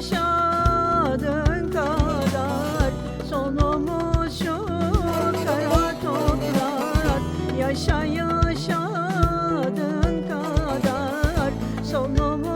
Yaşadığın kadar Sonumuz şu kara toprak. Yaşa yaşadığın kadar Sonumuz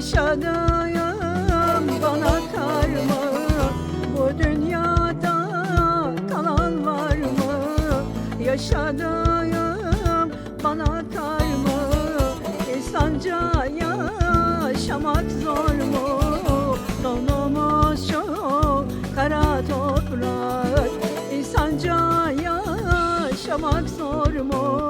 Yaşadığım bana kar mı? Bu dünyada kalan var mı? Yaşadığım bana kar mı? İnsanca yaşamak zor mu? Sonumuz şu kara toprak İnsanca yaşamak zor mu?